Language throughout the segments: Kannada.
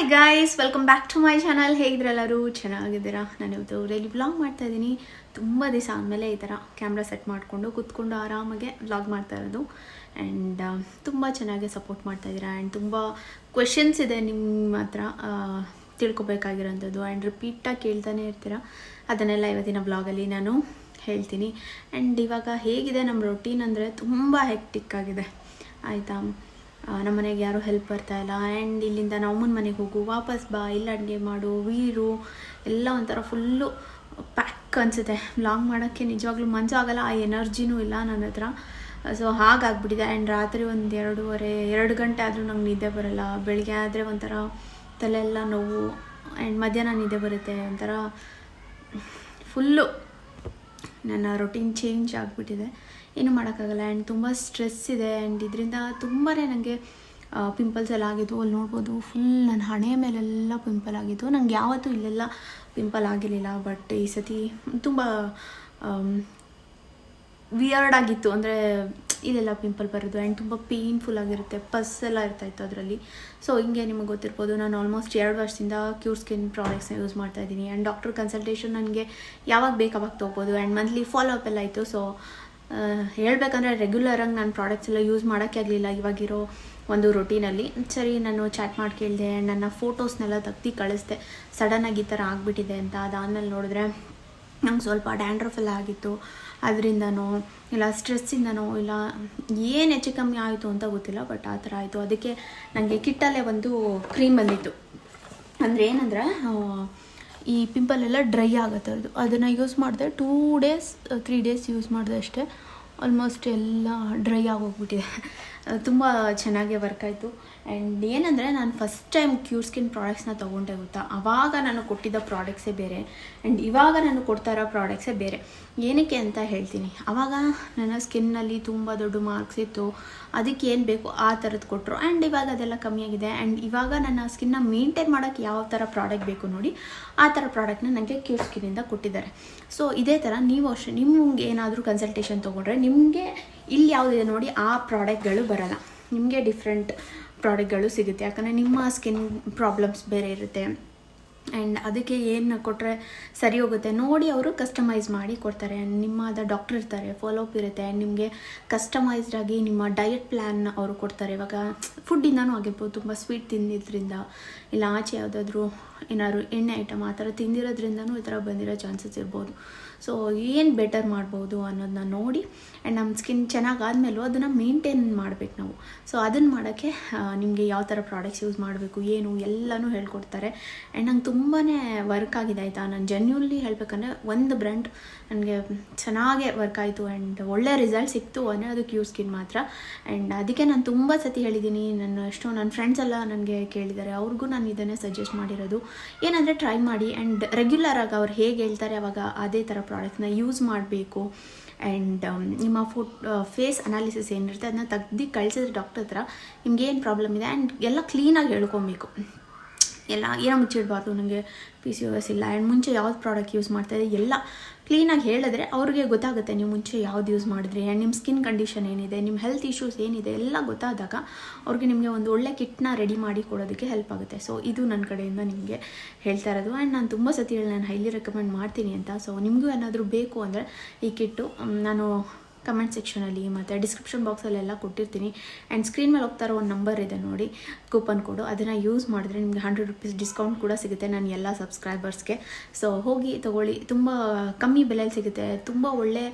Hi guys welcome back to my channel ಹೇಗಿದ್ರೆಲ್ಲರೂ? ಚೆನ್ನಾಗಿದ್ದೀರಾ? ನಾನು ಇವತ್ತು ಡೈಲಿ ವ್ಲಾಗ್ ಮಾಡ್ತಾ ಇದ್ದೀನಿ. ತುಂಬ ದಿವಸ ಆದಮೇಲೆ ಈ ಥರ ಕ್ಯಾಮ್ರಾ ಸೆಟ್ ಮಾಡಿಕೊಂಡು ಕೂತ್ಕೊಂಡು ಆರಾಮಾಗೆ ವ್ಲಾಗ್ ಮಾಡ್ತಾ ಇರೋದು. ಆ್ಯಂಡ್ ತುಂಬ ಚೆನ್ನಾಗಿ ಸಪೋರ್ಟ್ ಮಾಡ್ತಾ ಇದ್ದೀರಾ? ಆ್ಯಂಡ್ ತುಂಬ ಕ್ವೆಶನ್ಸ್ ಇದೆ ನಿಮ್ಮ ಹತ್ರ ತಿಳ್ಕೊಬೇಕಾಗಿರೋಂಥದ್ದು. ಆ್ಯಂಡ್ ರಿಪೀಟಾಗಿ ಕೇಳ್ತಾನೆ ಇರ್ತೀರ? ಅದನ್ನೆಲ್ಲ ಇವತ್ತಿನ ವ್ಲಾಗಲ್ಲಿ ನಾನು ಹೇಳ್ತೀನಿ. ಆ್ಯಂಡ್ ಇವಾಗ ಹೇಗಿದೆ ನಮ್ಮ ರೊಟೀನ್ ಅಂದರೆ ತುಂಬ ಹೆಕ್ಟಿಕ್ ಆಗಿದೆ. ಆಯಿತಾ? ನಮ್ಮ ಮನೆಗೆ ಯಾರೂ ಹೆಲ್ಪ್ ಬರ್ತಾ ಇಲ್ಲ. ಆ್ಯಂಡ್ ಇಲ್ಲಿಂದ ನಾವು ಅಮ್ಮನ ಮನೆಗೆ ಹೋಗು, ವಾಪಸ್ ಬಾ, ಇಲ್ಲ ಅಡುಗೆ ಮಾಡು ವೀರು ಎಲ್ಲ ಒಂಥರ ಫುಲ್ಲು ಪ್ಯಾಕ್ ಅನಿಸುತ್ತೆ. ಲಾಂಗ್ ಮಾಡೋಕ್ಕೆ ನಿಜವಾಗ್ಲೂ ಮನಸ್ಸು ಆಗಲ್ಲ, ಆ ಎನರ್ಜಿನೂ ಇಲ್ಲ ನನ್ನ ಹತ್ರ. ಸೊ ಹಾಗಾಗ್ಬಿಟ್ಟಿದೆ. ಆ್ಯಂಡ್ ರಾತ್ರಿ ಒಂದು ಎರಡೂವರೆ, ಎರಡು ಗಂಟೆ ಆದರೂ ನಂಗೆ ನಿದ್ದೆ ಬರಲ್ಲ. ಬೆಳಗ್ಗೆ ಆದರೆ ಒಂಥರ ತಲೆ ಎಲ್ಲ ನೋವು ಆ್ಯಂಡ್ ಮಧ್ಯಾಹ್ನ ನಿದ್ದೆ ಬರುತ್ತೆ. ಒಂಥರ ಫುಲ್ಲು ನನ್ನ ರೊಟೀನ್ ಚೇಂಜ್ ಆಗಿಬಿಟ್ಟಿದೆ. ಏನು ಮಾಡೋಕ್ಕಾಗಲ್ಲ. ಆ್ಯಂಡ್ ತುಂಬ ಸ್ಟ್ರೆಸ್ ಇದೆ. ಆ್ಯಂಡ್ ಇದರಿಂದ ತುಂಬಾ ನನಗೆ ಪಿಂಪಲ್ಸ್ ಎಲ್ಲ ಆಗಿದ್ದು, ಅಲ್ಲಿ ನೋಡ್ಬೋದು ಫುಲ್ ನನ್ನ ಹಣೆಯ ಮೇಲೆಲ್ಲ ಪಿಂಪಲ್ ಆಗಿದ್ದು. ನಂಗೆ ಯಾವತ್ತೂ ಇಲ್ಲೆಲ್ಲ ಪಿಂಪಲ್ ಆಗಿರಲಿಲ್ಲ. ಬಟ್ ಈ ಸತಿ ತುಂಬ ವಿಯರ್ಡ್ ಆಗಿತ್ತು. ಅಂದರೆ ಇಲ್ಲೆಲ್ಲ ಪಿಂಪಲ್ ಬರೋದು. ಆ್ಯಂಡ್ ತುಂಬ ಪೇಯ್ನ್ಫುಲ್ ಆಗಿರುತ್ತೆ. ಪಸ್ ಎಲ್ಲ ಇರ್ತಾಯಿತ್ತು ಅದರಲ್ಲಿ. ಸೊ ಹಿಂಗೆ ನಿಮಗೆ ಗೊತ್ತಿರ್ಬೋದು, ನಾನು ಆಲ್ಮೋಸ್ಟ್ ಎರಡು ವರ್ಷದಿಂದ ಕ್ಯೂರ್ ಸ್ಕಿನ್ ಪ್ರಾಡಕ್ಟ್ಸ್ನ ಯೂಸ್ ಮಾಡ್ತಾ ಇದ್ದೀನಿ. ಆ್ಯಂಡ್ ಡಾಕ್ಟರ್ ಕನ್ಸಲ್ಟೇಷನ್ ನನಗೆ ಯಾವಾಗ ಬೇಕು ಅವಾಗ ತೊಗೋಬೋದು. ಆ್ಯಂಡ್ ಮಂತ್ಲಿ ಫಾಲೋ ಅಪ್ ಎಲ್ಲ ಆಯಿತು ಸೊ ಹೇಳ್ಬೇಕಂದ್ರೆ ರೆಗ್ಯುಲರಾಗಿ ನಾನು ಪ್ರಾಡಕ್ಟ್ಸ್ ಎಲ್ಲ ಯೂಸ್ ಮಾಡೋಕ್ಕೆ ಆಗಲಿಲ್ಲ ಇವಾಗಿರೋ ಒಂದು ರೊಟೀನಲ್ಲಿ ಸರಿ, ನಾನು ಚಾಟ್ ಮಾಡಿ ಕೇಳಿದೆ, ನನ್ನ ಫೋಟೋಸ್ನೆಲ್ಲ ತೆಗ್ದು ಕಳಿಸ್ದೆ. ಸಡನ್ನಾಗಿ ಈ ಥರ ಆಗಿಬಿಟ್ಟಿದೆ ಅಂತ ಅದಾದಮೇಲೆ ನೋಡಿದ್ರೆ ನಂಗೆ ಸ್ವಲ್ಪ ಡ್ಯಾಂಡ್ರಫ್ ಆಗಿತ್ತು. ಅದರಿಂದನೋ ಇಲ್ಲ ಸ್ಟ್ರೆಸ್ಸಿಂದನೋ ಇಲ್ಲ ಏನು ಹೆಚ್ಚು ಕಮ್ಮಿ ಆಯಿತು ಅಂತ ಗೊತ್ತಿಲ್ಲ ಬಟ್ ಆ ಥರ ಆಯಿತು. ಅದಕ್ಕೆ ನನಗೆ ಕಿಟ್ಟಲ್ಲೇ ಒಂದು ಕ್ರೀಮ್ ಬಂದಿತ್ತು. ಅಂದರೆ ಏನಂದರೆ ಈ ಪಿಂಪಲ್ ಎಲ್ಲ ಡ್ರೈ ಆಗುತ್ತೆ. ಅದು ಅದನ್ನು ಯೂಸ್ ಮಾಡಿದೆ two days three days use ಮಾಡಿದೆ ಅಷ್ಟೇ. ಆಲ್ಮೋಸ್ಟ್ ಎಲ್ಲ ಡ್ರೈ ಆಗೋಗ್ಬಿಟ್ಟಿದೆ. ತುಂಬ ಚೆನ್ನಾಗೇ ವರ್ಕ್ ಆಯಿತು. ಆ್ಯಂಡ್ ಏನಂದರೆ ನಾನು ಫಸ್ಟ್ ಟೈಮ್ ಕ್ಯೂರ್ ಸ್ಕಿನ್ ಪ್ರಾಡಕ್ಟ್ಸ್ನ ತೊಗೊಂಡೆ ಗೊತ್ತಾ? ಆವಾಗ ನಾನು ಕೊಟ್ಟಿದ್ದ ಪ್ರಾಡಕ್ಟ್ಸೇ ಬೇರೆ. ಆ್ಯಂಡ್ ಇವಾಗ ನಾನು ಕೊಡ್ತಾ ಇರೋ ಪ್ರಾಡಕ್ಟ್ಸೇ ಬೇರೆ. ಏನಕ್ಕೆ ಅಂತ ಹೇಳ್ತೀನಿ. ಆವಾಗ ನನ್ನ ಸ್ಕಿನ್ನಲ್ಲಿ ತುಂಬ ದೊಡ್ಡ ಮಾರ್ಕ್ಸ್ ಇತ್ತು. ಅದಕ್ಕೆ ಏನು ಬೇಕು ಆ ಥರದ್ದು ಕೊಟ್ಟರು ಆ್ಯಂಡ್ ಇವಾಗ ಅದೆಲ್ಲ ಕಮ್ಮಿಯಾಗಿದೆ ಆ್ಯಂಡ್ ಇವಾಗ ನನ್ನ ಸ್ಕಿನ್ನ ಮೇಂಟೈನ್ ಮಾಡೋಕ್ಕೆ ಯಾವ ಥರ ಪ್ರಾಡಕ್ಟ್ ಬೇಕು ನೋಡಿ, ಆ ಥರ ಪ್ರಾಡಕ್ಟ್ನ ನನಗೆ ಕ್ಯೂರ್ ಸ್ಕಿನ್ನಿಂದ ಕೊಟ್ಟಿದ್ದಾರೆ. ಸೊ ಇದೇ ಥರ ನೀವು ಅಷ್ಟೇ, ನಿಮ್ಗೆ ಏನಾದರೂ ಕನ್ಸಲ್ಟೇಷನ್ ತೊಗೊಂಡ್ರೆ ನಿಮಗೆ ಇಲ್ಲಿ ಯಾವುದಿದೆ ನೋಡಿ, ಆ ಪ್ರಾಡಕ್ಟ್ಗಳು ಬರಲ್ಲ. ನಿಮಗೆ ಡಿಫ್ರೆಂಟ್ ಪ್ರಾಡಕ್ಟ್ಗಳು ಸಿಗುತ್ತೆ. ಯಾಕಂದರೆ ನಿಮ್ಮ ಸ್ಕಿನ್ ಪ್ರಾಬ್ಲಮ್ಸ್ ಬೇರೆ ಇರುತ್ತೆ. ಆ್ಯಂಡ್ ಅದಕ್ಕೆ ಏನು ಕೊಟ್ಟರೆ ಸರಿ ಹೋಗುತ್ತೆ. ನೋಡಿ ಅವರು ಕಸ್ಟಮೈಸ್ ಮಾಡಿ ಕೊಡ್ತಾರೆ. And ನಿಮ್ಮದ ಡಾಕ್ಟರ್ ಇರ್ತಾರೆ ಫಾಲೋ ಅಪ್ ಇರುತ್ತೆ. ಆ್ಯಂಡ್ ನಿಮಗೆ ಕಸ್ಟಮೈಸ್ಡಾಗಿ ನಿಮ್ಮ ಡಯಟ್ ಪ್ಲ್ಯಾನ್ ಅವರು ಕೊಡ್ತಾರೆ. ಇವಾಗ ಫುಡ್ಡಿಂದನೂ ಆಗಿರ್ಬೋದು, ತುಂಬ ಸ್ವೀಟ್ ತಿಂದಿದ್ದರಿಂದ ಇಲ್ಲ, ಆಚೆ ಯಾವುದಾದ್ರೂ ಏನಾದ್ರು ಎಣ್ಣೆ ಐಟಮ್ ಆ ಥರ ತಿಂದಿರೋದ್ರಿಂದನೂ ಈ ಥರ ಬಂದಿರೋ ಚಾನ್ಸಸ್ ಇರ್ಬೋದು. ಸೊ ಏನು ಬೆಟರ್ ಮಾಡ್ಬೋದು ಅನ್ನೋದನ್ನ ನೋಡಿ ಆ್ಯಂಡ್ ನಮ್ಮ ಸ್ಕಿನ್ ಚೆನ್ನಾಗಾದ್ಮೇಲೂ ಅದನ್ನು ಮೇಂಟೈನ್ ಮಾಡಬೇಕು ನಾವು. ಸೊ ಅದನ್ನು ಮಾಡೋಕ್ಕೆ ನಿಮಗೆ ಯಾವ ಥರ ಪ್ರಾಡಕ್ಟ್ಸ್ ಯೂಸ್ ಮಾಡಬೇಕು, ಏನು ಎಲ್ಲನೂ ಹೇಳ್ಕೊಡ್ತಾರೆ. ಆ್ಯಂಡ್ ನಂಗೆ ತುಂಬಾ ವರ್ಕ್ ಆಗಿದೆ ಆಯಿತಾ. ನಾನು ಜೆನ್ಯೂನ್ಲಿ ಹೇಳಬೇಕಂದ್ರೆ ಒಂದು ಬ್ರ್ಯಾಂಡ್ ನನಗೆ ಚೆನ್ನಾಗೇ ವರ್ಕ್ ಆಯಿತು ಆ್ಯಂಡ್ ಒಳ್ಳೆ ರಿಸಲ್ಟ್ ಸಿಕ್ತು ಅದು ಕ್ಯೂ ಸ್ಕಿನ್ ಮಾತ್ರ. ಆ್ಯಂಡ್ ಅದಕ್ಕೆ ನಾನು ತುಂಬ ಸತಿ ಹೇಳಿದ್ದೀನಿ ನನ್ನ ಎಷ್ಟೋ ನನ್ನ ಫ್ರೆಂಡ್ಸ್ ಎಲ್ಲ ನನಗೆ ಕೇಳಿದ್ದಾರೆ. ಅವ್ರಿಗೂ ನಾನು ಇದನ್ನೇ ಸಜೆಸ್ಟ್ ಮಾಡಿರೋದು. ಏನಂದರೆ ಟ್ರೈ ಮಾಡಿ ಆ್ಯಂಡ್ ರೆಗ್ಯುಲರಾಗಿ ಅವ್ರು ಹೇಗೆ ಹೇಳ್ತಾರೆ ಅವಾಗ ಅದೇ ಥರ ಪ್ರಾಡಕ್ಟ್ನ ಯೂಸ್ ಮಾಡಬೇಕು. ಆ್ಯಂಡ್ ನಿಮ್ಮ ಫುಟ್ ಫೇಸ್ ಅನಾಲಿಸಿಸ್ ಏನಿರುತ್ತೆ ಅದನ್ನ ತೆಗ್ದು ಕಳಿಸಿದ್ರೆ ಡಾಕ್ಟರ್ ಹತ್ರ ನಿಮ್ಗೆ ಏನು ಪ್ರಾಬ್ಲಮ್ ಇದೆ ಆ್ಯಂಡ್ ಎಲ್ಲ ಕ್ಲೀನಾಗಿ ಹೇಳ್ಕೊಬೇಕು. ಎಲ್ಲ, ಏನೋ ಮುಚ್ಚಿಡಬಾರ್ದು ನನಗೆ ಪಿ ಸಿ ಎಸ್ ಇಲ್ಲ. ಆ್ಯಂಡ್ ಮುಂಚೆ ಯಾವ್ದು ಪ್ರಾಡಕ್ಟ್ ಯೂಸ್ ಮಾಡ್ತಾಯಿದೆ ಎಲ್ಲ ಕ್ಲೀನಾಗಿ ಹೇಳಿದ್ರೆ ಅವ್ರಿಗೆ ಗೊತ್ತಾಗುತ್ತೆ ನೀವು ಮುಂಚೆ ಯಾವ್ದು ಯೂಸ್ ಮಾಡಿದ್ರಿ ಆ್ಯಂಡ್ ನಿಮ್ಮ ಸ್ಕಿನ್ ಕಂಡೀಷನ್ ಏನಿದೆ ನಿಮ್ಮ ಹೆಲ್ತ್ ಇಶ್ಯೂಸ್ ಏನಿದೆ, ಎಲ್ಲ ಗೊತ್ತಾದಾಗ ಅವ್ರಿಗೆ ನಿಮಗೆ ಒಂದು ಒಳ್ಳೆ ಕಿಟ್ನ ರೆಡಿ ಮಾಡಿ ಕೊಡೋದಕ್ಕೆ ಹೆಲ್ಪ್ ಆಗುತ್ತೆ. ಸೊ ಇದು ನನ್ನ ಕಡೆಯಿಂದ ನಿಮಗೆ ಹೇಳ್ತಾ ಇರೋದು. ಆ್ಯಂಡ್ ನಾನು ತುಂಬ ಸತಿ ಹೇಳಿ, ನಾನು ಹೈಲಿ ರೆಕಮೆಂಡ್ ಮಾಡ್ತೀನಿ ಅಂತ. ಸೊ ನಿಮಗೂ ಏನಾದರೂ ಬೇಕು ಅಂದರೆ ಈ ಕಿಟ್ಟು ನಾನು ಕಮೆಂಟ್ ಸೆಕ್ಷನಲ್ಲಿ ಮತ್ತು ಡಿಸ್ಕ್ರಿಪ್ಷನ್ ಬಾಕ್ಸಲ್ಲೆಲ್ಲ ಕೊಟ್ಟಿರ್ತೀನಿ. ಆ್ಯಂಡ್ ಸ್ಕ್ರೀನ್ ಮೇಲೆ ಹೋಗ್ತಾ ಇರೋ ಒಂದು ನಂಬರ್ ಇದೆ ನೋಡಿ ಕೂಪನ್ ಕೋಡು ಅದನ್ನು ಯೂಸ್ ಮಾಡಿದ್ರೆ ನಿಮಗೆ ಹಂಡ್ರೆಡ್ ರುಪೀಸ್ ಡಿಸ್ಕೌಂಟ್ ಕೂಡ ಸಿಗುತ್ತೆ ನಾನು ಎಲ್ಲ ಸಬ್ಸ್ಕ್ರೈಬರ್ಸ್ಗೆ ಸೊ ಹೋಗಿ ತೊಗೊಳ್ಳಿ. ತುಂಬ ಕಮ್ಮಿ ಬೆಲೆಯಲ್ಲಿ ಸಿಗುತ್ತೆ. ತುಂಬ ಒಳ್ಳೆ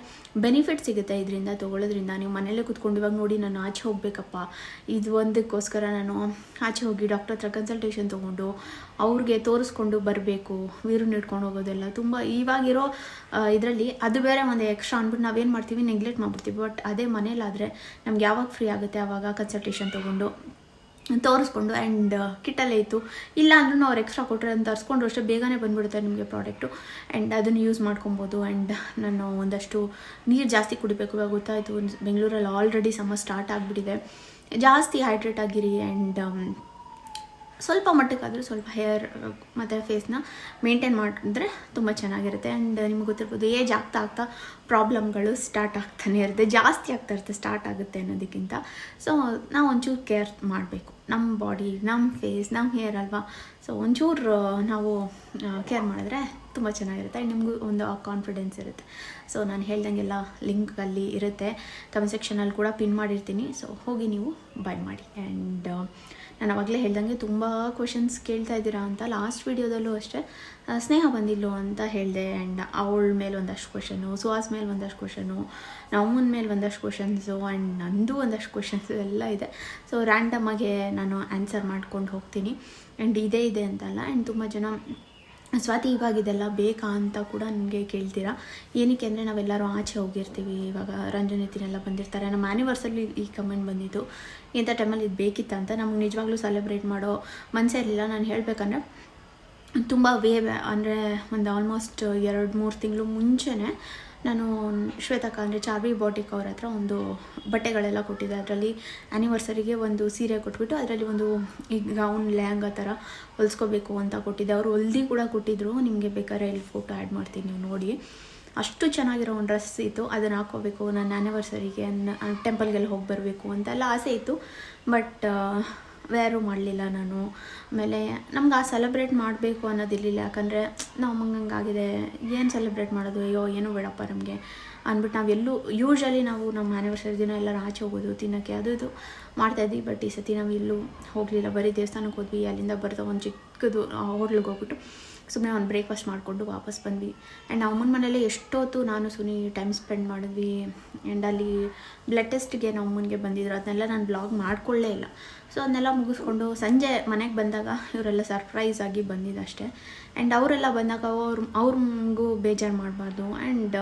ಬೆನಿಫಿಟ್ ಸಿಗುತ್ತೆ ಇದರಿಂದ ತೊಗೊಳ್ಳೋದ್ರಿಂದ. ನೀವು ಮನೇಲೇ ಕುತ್ಕೊಂಡು ಇವಾಗ ನೋಡಿ, ನಾನು ಆಚೆ ಹೋಗಬೇಕಪ್ಪ. ಇದು ಒಂದಕ್ಕೋಸ್ಕರ ನಾನು ಆಚೆ ಹೋಗಿ ಡಾಕ್ಟರ್ ಹತ್ರ ಕನ್ಸಲ್ಟೇಷನ್ ತೊಗೊಂಡು, ಅವ್ರಿಗೆ ತೋರಿಸ್ಕೊಂಡು ಬರಬೇಕು. ವೀರು ಇಟ್ಕೊಂಡು ಹೋಗೋದೆಲ್ಲ. ತುಂಬ ಇವಾಗಿರೋ ಇದರಲ್ಲಿ ಅದು ಬೇರೆ ಒಂದು ಎಕ್ಸ್ಟ್ರಾ ಅಂದ್ಬಿಟ್ಟು ನಾವೇನು ಮಾಡ್ತೀವಿ ನೆಗ್ಲೆಕ್ಟ್ ಮಾಡ್ಬಿಡ್ತೀವಿ. ಬಟ್ ಅದೇ ಮನೇಲಾದರೆ ನಮ್ಗೆ ಯಾವಾಗ ಫ್ರೀ ಆಗುತ್ತೆ ಆವಾಗ ಕನ್ಸಲ್ಟೇಷನ್ ತೊಗೊಂಡು ತೋರಿಸ್ಕೊಂಡು ಆ್ಯಂಡ್ ಕಿಟ್ಟಲ್ಲೇ ಇತ್ತು. ಇಲ್ಲ ಅಂದ್ರೂ ಅವ್ರು ಎಕ್ಸ್ಟ್ರಾ ಕೊಟ್ಟರೆ ಅಂತ ತರಿಸ್ಕೊಂಡ್ರು ಅಷ್ಟೇ, ಬೇಗನೆ ಬಂದುಬಿಡುತ್ತೆ ನಿಮಗೆ ಪ್ರಾಡಕ್ಟು ಆ್ಯಂಡ್ ಅದನ್ನು ಯೂಸ್ ಮಾಡ್ಕೊಬೋದು. ಆ್ಯಂಡ್ ನಾನು ಒಂದಷ್ಟು ನೀರು ಜಾಸ್ತಿ ಕುಡಿಬೇಕು. ಇವಾಗ ಗೊತ್ತಾಯಿತು, ಬೆಂಗಳೂರಲ್ಲಿ ಆಲ್ರೆಡಿ ಸಮ ಸ್ಟಾರ್ಟ್ ಆಗಿಬಿಟ್ಟಿದೆ. ಜಾಸ್ತಿ ಹೈಡ್ರೇಟ್ ಆಗಿರಿ ಆ್ಯಂಡ್ ಸ್ವಲ್ಪ ಮಟ್ಟಕ್ಕಾದರೂ ಸ್ವಲ್ಪ ಹೇರ್ ಮತ್ತು ಫೇಸ್ನ ಮೇಂಟೈನ್ ಮಾಡಿದ್ರೆ ತುಂಬ ಚೆನ್ನಾಗಿರುತ್ತೆ. ಆ್ಯಂಡ್ ನಿಮ್ಗೆ ಗೊತ್ತಿರ್ಬೋದು ಏಜ್ ಆಗ್ತಾ ಆಗ್ತಾ ಪ್ರಾಬ್ಲಮ್ಗಳು ಸ್ಟಾರ್ಟ್ ಆಗ್ತಾನೆ ಇರುತ್ತೆ. ಜಾಸ್ತಿ ಆಗ್ತಾ ಇರುತ್ತೆ ಸ್ಟಾರ್ಟ್ ಆಗುತ್ತೆ ಅನ್ನೋದಕ್ಕಿಂತ. ಸೊ ನಾವು ಒಂಚೂರು ಕೇರ್ ಮಾಡಬೇಕು. ನಮ್ಮ ಬಾಡಿ ನಮ್ಮ ಫೇಸ್ ನಮ್ಮ ಹೇರ್ ಅಲ್ವಾ? ಸೊ ಒಂಚೂರು ನಾವು ಕೇರ್ ಮಾಡಿದ್ರೆ ತುಂಬ ಚೆನ್ನಾಗಿರುತ್ತೆ. ಆ್ಯಂಡ್ ನಿಮಗೂ ಒಂದು ಕಾನ್ಫಿಡೆನ್ಸ್ ಇರುತ್ತೆ. ಸೊ ನಾನು ಹೇಳ್ದಂಗೆಲ್ಲ ಲಿಂಕಲ್ಲಿ ಇರುತ್ತೆ. ಕಮೆಂಟ್ ಸೆಕ್ಷನಲ್ಲಿ ಕೂಡ ಪಿನ್ ಮಾಡಿರ್ತೀನಿ. ಸೊ ಹೋಗಿ ನೀವು ಬೈ ಮಾಡಿ. ಆ್ಯಂಡ್ ನಾನು ಅವಾಗಲೇ ಹೇಳ್ದಂಗೆ ತುಂಬ ಕ್ವಶನ್ಸ್ ಕೇಳ್ತಾ ಇದ್ದೀರಾ ಅಂತ ಲಾಸ್ಟ್ ವೀಡಿಯೋದಲ್ಲೂ ಅಷ್ಟೇ ಸ್ನೇಹ ಬಂದಿಲ್ಲೋ ಅಂತ ಹೇಳಿದೆ ಆ್ಯಂಡ್ ಅವಳ ಮೇಲೆ ಒಂದಷ್ಟು ಕ್ವಶನು ಸುಹಾಸ್ ಮೇಲೆ ಒಂದಷ್ಟು ಕ್ವಶನು ನಮ್ಮನ ಮೇಲೆ ಒಂದಷ್ಟು ಕ್ವಶನ್ಸು ಆ್ಯಂಡ್ ನಂದು ಒಂದಷ್ಟು ಕ್ವಶನ್ಸ್ ಎಲ್ಲ ಇದೆ. ಸೊ ರ್ಯಾಂಡಮಾಗೆ ನಾನು ಆನ್ಸರ್ ಮಾಡ್ಕೊಂಡು ಹೋಗ್ತೀನಿ. ಆ್ಯಂಡ್ ಇದೇ ಇದೆ ಅಂತಲ್ಲ ಆ್ಯಂಡ್ ತುಂಬ ಜನ ಸ್ವಾತಿ ಇವಾಗ ಇದೆಲ್ಲ ಬೇಕಾ ಅಂತ ಕೂಡ ನನಗೆ ಕೇಳ್ತೀರಾ? ಏನಕ್ಕೆ ಅಂದರೆ ನಾವೆಲ್ಲರೂ ಆಚೆ ಹೋಗಿರ್ತೀವಿ, ಇವಾಗ ರಂಜನಿತಿನೆಲ್ಲ ಬಂದಿರ್ತಾರೆ. ನಮ್ಮ ಆ್ಯನಿವರ್ಸಲ್ಲಿ ಈ ಕಮೆಂಟ್ ಬಂದಿತ್ತು. ಇಂಥ ಟೈಮಲ್ಲಿ ಇದು ಬೇಕಿತ್ತ ಅಂತ ನಮ್ಗೆ ನಿಜವಾಗ್ಲೂ ಸೆಲೆಬ್ರೇಟ್ ಮಾಡೋ ಮನಸ್ಸೇ ಇರಲಿಲ್ಲ. ನಾನು ಹೇಳಬೇಕಂದ್ರೆ ತುಂಬ ವೇ ಅಂದರೆ ಒಂದು ಆಲ್ಮೋಸ್ಟ್ ಎರಡು ಮೂರು ತಿಂಗಳು ಮುಂಚೆನೇ ನಾನು ಶ್ವೇತಾ ಅಂದರೆ ಚಾರ್ವಿ ಬಾಟಿಕ್ ಅವ್ರ ಹತ್ರ ಒಂದು ಬಟ್ಟೆಗಳೆಲ್ಲ ಕೊಟ್ಟಿದ್ದೆ. ಅದರಲ್ಲಿ ಆ್ಯನಿವರ್ಸರಿಗೆ ಒಂದು ಸೀರೆ ಕೊಟ್ಬಿಟ್ಟು ಅದರಲ್ಲಿ ಒಂದು ಈ ಗೌನ್ ಆ ಥರ ಹೊಲ್ಸ್ಕೋಬೇಕು ಅಂತ ಕೊಟ್ಟಿದ್ದೆ. ಅವರು ಹೊಲ್ದಿ ಕೂಡ ಕೊಟ್ಟಿದ್ರು. ನಿಮಗೆ ಬೇಕಾದ್ರೆ ಇಲ್ಲಿ ಫೋಟೋ ಆ್ಯಡ್ ಮಾಡ್ತೀನಿ ನೀವು ನೋಡಿ. ಅಷ್ಟು ಚೆನ್ನಾಗಿರೋ ಒಂದು ಡ್ರೆಸ್ ಇತ್ತು. ಅದನ್ನು ಹಾಕ್ಕೋಬೇಕು. ನನ್ನ ಆ್ಯನಿವರ್ಸರಿಗೆ ಟೆಂಪಲ್ಗೆಲ್ಲ ಹೋಗಿ ಬರಬೇಕು ಅಂತೆಲ್ಲ ಆಸೆ ಇತ್ತು. ಬಟ್ ವೇರು ಮಾಡಲಿಲ್ಲ ನಾನು. ಆಮೇಲೆ ನಮ್ಗೆ ಆ ಸೆಲೆಬ್ರೇಟ್ ಮಾಡಬೇಕು ಅನ್ನೋದಿರಲಿಲ್ಲ ಯಾಕಂದರೆ ನಾವು ಹಂಗಾಗಿದೆ ಏನು ಸೆಲೆಬ್ರೇಟ್ ಮಾಡೋದು? ಅಯ್ಯೋ, ಏನು ಬೇಡಪ್ಪ ನಮಗೆ ಅಂದ್ಬಿಟ್ಟು ನಾವೆಲ್ಲೂ ಯೂಶ್ವಲಿ ನಾವು ನಮ್ಮ ಆ್ಯನಿವರ್ಸರಿ ದಿನ ಎಲ್ಲರೂ ಆಚೆ ಹೋಗೋದು, ತಿನ್ನೋಕ್ಕೆ ಅದು ಇದು ಮಾಡ್ತಾಯಿದ್ವಿ ಬಟ್ ಈ ಸತಿ ನಾವು ಎಲ್ಲೂ ಹೋಗಲಿಲ್ಲ. ಬರೀ ದೇವಸ್ಥಾನಕ್ಕೆ ಹೋದ್ವಿ. ಅಲ್ಲಿಂದ ಬರ್ತಾ ಒಂದು ಚಿಕ್ಕದು ಹೋಟ್ಲಿಗೆ ಹೋಗ್ಬಿಟ್ಟು. ಸುಮ್ಮನೆ ಒಂದು ಬ್ರೇಕ್ಫಾಸ್ಟ್ ಮಾಡಿಕೊಂಡು ವಾಪಸ್ ಬಂದ್ವಿ. ಆ್ಯಂಡ್ ಅಮ್ಮನ ಮನೇಲಿ ಎಷ್ಟೊತ್ತು ನಾನು, ಸುನಿ ಟೈಮ್ ಸ್ಪೆಂಡ್ ಮಾಡಿದ್ವಿ. ಆ್ಯಂಡ್ ಅಲ್ಲಿ ಬ್ಲಡ್ ಟೆಸ್ಟ್ಗೆ ನಮ್ಮ ಅಮ್ಮನಿಗೆ ಬಂದಿದ್ರು. ಅದನ್ನೆಲ್ಲ ನಾನು ಬ್ಲಾಗ್ ಮಾಡಿಕೊಳ್ಳೇ ಇಲ್ಲ. ಸೊ ಅದನ್ನೆಲ್ಲ ಮುಗಿಸ್ಕೊಂಡು ಸಂಜೆ ಮನೆಗೆ ಬಂದಾಗ ಇವರೆಲ್ಲ ಸರ್ಪ್ರೈಸ್ ಆಗಿ ಬಂದಿದ್ದಷ್ಟೇ ಆ್ಯಂಡ್ ಅವರೆಲ್ಲ ಬಂದಾಗ ಅವ್ರ, ಅವ್ರಿಗೂ ಬೇಜಾರು ಮಾಡಬಾರ್ದು. ಆ್ಯಂಡ್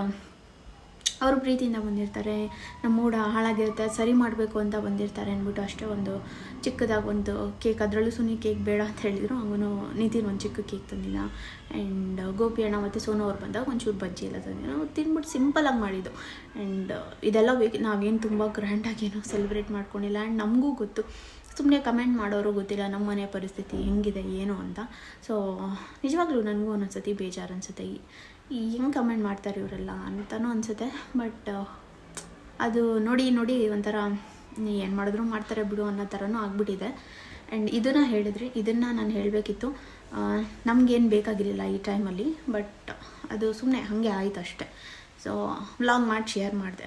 ಅವರು ಪ್ರೀತಿಯಿಂದ ಬಂದಿರ್ತಾರೆ, ನಮ್ಮ ಮೂಡ ಹಾಳಾಗಿರುತ್ತೆ, ಸರಿ ಮಾಡಬೇಕು ಅಂತ ಬಂದಿರ್ತಾರೆ ಅಂದ್ಬಿಟ್ಟು ಅಷ್ಟೇ ಒಂದು ಚಿಕ್ಕದಾಗಿ ಒಂದು ಕೇಕ್, ಅದರಲ್ಲೂ ಸುನಿ ಕೇಕ್ ಬೇಡ ಅಂತ ಹೇಳಿದ್ರು. ಅವನು ನಿತಿನ್ ಒಂದು ಚಿಕ್ಕ ಕೇಕ್ ತಂದಿಲ್ಲ ಆ್ಯಂಡ್ ಗೋಪಿ ಅಣ್ಣ ಮತ್ತು ಸೋನು ಅವ್ರು ಬಂದಾಗ ಒಂಚೂರು ಬಜ್ಜಿ ಎಲ್ಲ ತಂದಿದ್ದು ನಾವು ತಿಂದ್ಬಿಟ್ಟು ಸಿಂಪಲಾಗಿ ಮಾಡಿದ್ದು. ಆ್ಯಂಡ್ ಇದೆಲ್ಲ ವೇಕ್ ನಾವೇನು ತುಂಬ ಗ್ರ್ಯಾಂಡಾಗಿ ಸೆಲೆಬ್ರೇಟ್ ಮಾಡ್ಕೊಂಡಿಲ್ಲ. ಆ್ಯಂಡ್ ನಮಗೂ ಗೊತ್ತು. ಸುಮ್ಮನೆ ಕಮೆಂಟ್ ಮಾಡೋರು ಗೊತ್ತಿಲ್ಲ ನಮ್ಮ ಮನೆ ಪರಿಸ್ಥಿತಿ ಹೆಂಗಿದೆ, ಏನು ಅಂತ. ಸೊ ನಿಜವಾಗ್ಲೂ ನನಗೂ ಒಂದೊಂದ್ಸತಿ ಬೇಜಾರು ಅನಿಸುತ್ತೆ. ಈ ಹೆಂಗೆ ಕಮೆಂಟ್ ಮಾಡ್ತಾರೆ ಇವರೆಲ್ಲ ಅಂತಲೂ ಅನಿಸುತ್ತೆ ಬಟ್ ಅದು ನೋಡಿ ನೋಡಿ ಒಂಥರ ಏನು ಮಾಡಿದ್ರು ಮಾಡ್ತಾರೆ ಬಿಡು ಅನ್ನೋ ಥರನೂ ಆಗಿಬಿಟ್ಟಿದೆ. ಆ್ಯಂಡ್ ಇದನ್ನು ಹೇಳಿದ್ರಿ, ಇದನ್ನು ನಾನು ಹೇಳಬೇಕಿತ್ತು. ನಮಗೇನು ಬೇಕಾಗಿರಲಿಲ್ಲ ಈ ಟೈಮಲ್ಲಿ ಬಟ್ ಅದು ಸುಮ್ಮನೆ ಹಾಗೆ ಆಯಿತು ಅಷ್ಟೆ. ಸೊ ವ್ಲಾಗ್ ಮಾಡಿ ಶೇರ್ ಮಾಡಿದೆ.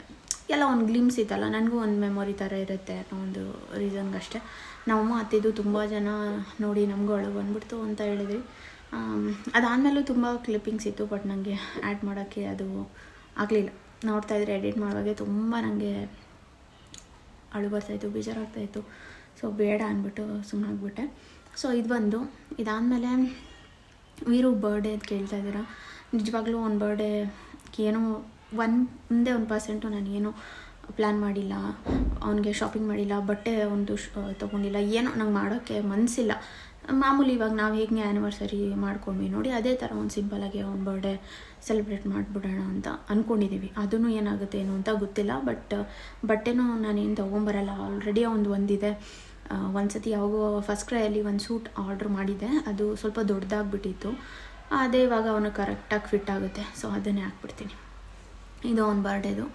ಎಲ್ಲ ಒಂದು ಗ್ಲಿಮ್ಸ್ ಇತ್ತಲ್ಲ, ನನಗೂ ಒಂದು ಮೆಮೊರಿ ಥರ ಇರುತ್ತೆ ಅನ್ನೋ ಒಂದು ರೀಸನ್ಗಷ್ಟೇ ನಮ್ಮಮ್ಮ ಅತ್ತಿದ್ದು ತುಂಬ ಜನ ನೋಡಿ ನಮಗೂ ಒಳಗೆ ಬಂದ್ಬಿಡ್ತು ಅಂತ ಹೇಳಿದ್ರಿ. ಅದಾದಮೇಲೂ ತುಂಬ ಕ್ಲಿಪ್ಪಿಂಗ್ಸ್ ಇತ್ತು ಬಟ್ ನನಗೆ ಆ್ಯಡ್ ಮಾಡೋಕ್ಕೆ ಅದು ಆಗಲಿಲ್ಲ. ನೋಡ್ತಾ ಇದ್ರೆ ಎಡಿಟ್ ಮಾಡುವಾಗೆ ತುಂಬ ನನಗೆ ಅಳು ಬರ್ತಾಯಿತ್ತು ಬೇಜಾರಾಗ್ತಾಯಿತ್ತು ಸೊ ಬೇಡ ಅಂದ್ಬಿಟ್ಟು ಸುಮ್ಮನಾಗ್ಬಿಟ್ಟೆ ಸೊ ಇದು ಬಂದು, ಇದಾದಮೇಲೆ ವೀರು ಬರ್ಡೇ ಅಂತ ಕೇಳ್ತಾ ಇದ್ದೀರಾ? ನಿಜವಾಗ್ಲೂ ಒಂದು ಬರ್ಡೇ ಏನೋ ಒನ್ ಒಂದೇ ಒಂದು ಪರ್ಸೆಂಟು ನಾನು ಏನೂ ಪ್ಲ್ಯಾನ್ ಮಾಡಿಲ್ಲ, ಅವನಿಗೆ ಶಾಪಿಂಗ್ ಮಾಡಿಲ್ಲ, ಬಟ್ಟೆ ಒಂದು ತೊಗೊಂಡಿಲ್ಲ, ಏನೋ ನಂಗೆ ಮಾಡೋಕ್ಕೆ ಮನಸ್ಸಿಲ್ಲ ಮಾಮೂಲಿ ಇವಾಗ ನಾವು ಹೇಗೆ ಆ್ಯನಿವರ್ಸರಿ ಮಾಡ್ಕೊಂಡ್ವಿ ನೋಡಿ, ಅದೇ ಥರ ಒಂದು ಸಿಂಪಲಾಗಿ ಅವ್ನ ಬರ್ಡೇ ಸೆಲೆಬ್ರೇಟ್ ಮಾಡಿಬಿಡೋಣ ಅಂತ ಅಂದ್ಕೊಂಡಿದ್ದೀವಿ ಅದೂ ಏನಾಗುತ್ತೆ ಏನು ಅಂತ ಗೊತ್ತಿಲ್ಲ ಬಟ್ ಬಟ್ಟೆನೂ ನಾನೇನು ತೊಗೊಂಬರಲ್ಲ. ಆಲ್ರೆಡಿ ಒಂದು ಒಂದಿದೆ. ಒಂದು ಸತಿ ಯಾವಾಗೋ ಫಸ್ಟ್ ಕ್ರೈಯಲ್ಲಿ ಒಂದು ಸೂಟ್ ಆರ್ಡ್ರ್ ಮಾಡಿದ್ದೆ ಅದು ಸ್ವಲ್ಪ ದೊಡ್ಡದಾಗ್ಬಿಟ್ಟಿತ್ತು ಅದೇ ಇವಾಗ ಅವನು ಕರೆಕ್ಟಾಗಿ ಫಿಟ್ ಆಗುತ್ತೆ. ಸೊ ಅದನ್ನೇ ಹಾಕ್ಬಿಡ್ತೀನಿ. ಇದು ಅವ್ನ ಬರ್ಡೇದು